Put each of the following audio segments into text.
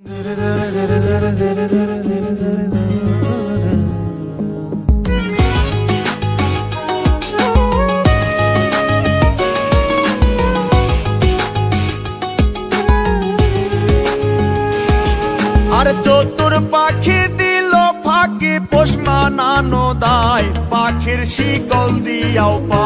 আর চতুর পাখি দিল ফাঁকি পোষ মানানো দায়। পাখির শিকল দিয়াও পা।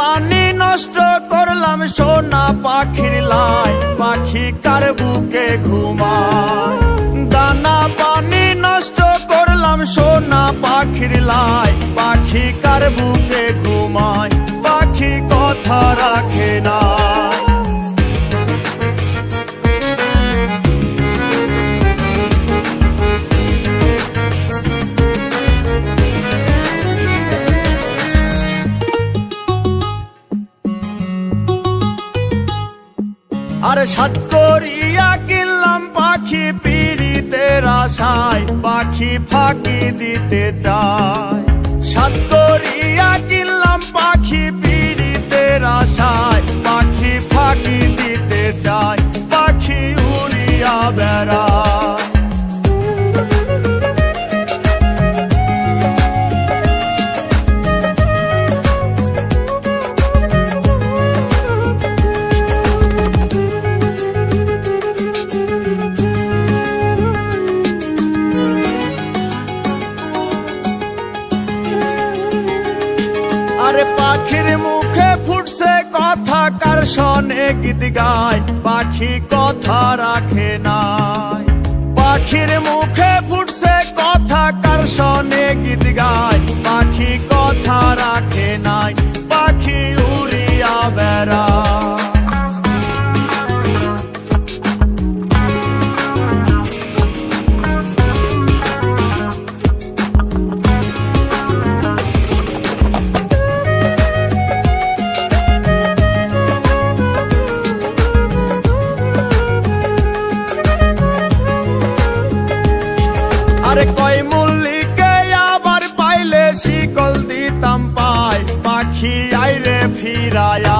পানি নষ্ট করলাম সোনা পাখির লাই, পাখি কার বুকে ঘুমায়? দানা পানি নষ্ট করলাম সোনা পাখির লাই, পাখি আর সাত করিয়া কিনলাম পাখি পিড়িতে রাশায় পাখি ফাঁকি দিতে চায়। সাত আরে পাখির মুখে ফুটছে কথা, কার শনে গীত গায়? পাখি কথা রাখে নাই। পাখির মুখে ফুটছে কথা, কার শনে গীত গায়? পাখি কথা রাখে নাই। পাখি উড়িয়া বেড়ায়। আরে কয় মল্লিকে আবার পাইলে শিকল দিতাম পায় পাখি আইরে ফিরায়া।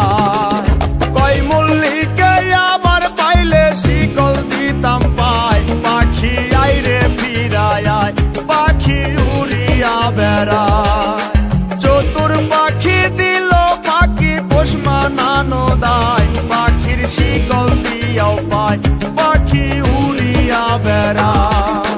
কয় মল্লিকে আবার পাইলে শিকল দিতাম পায় পাখি আইরে ফিরায়া, পাখি উড়িয়া বেড়া। চতুর পাখি দিল পাখি পোষ মানানো দায় পাখির শিকল দিয়াও পায় পাখি উড়িয়া বেড়ায়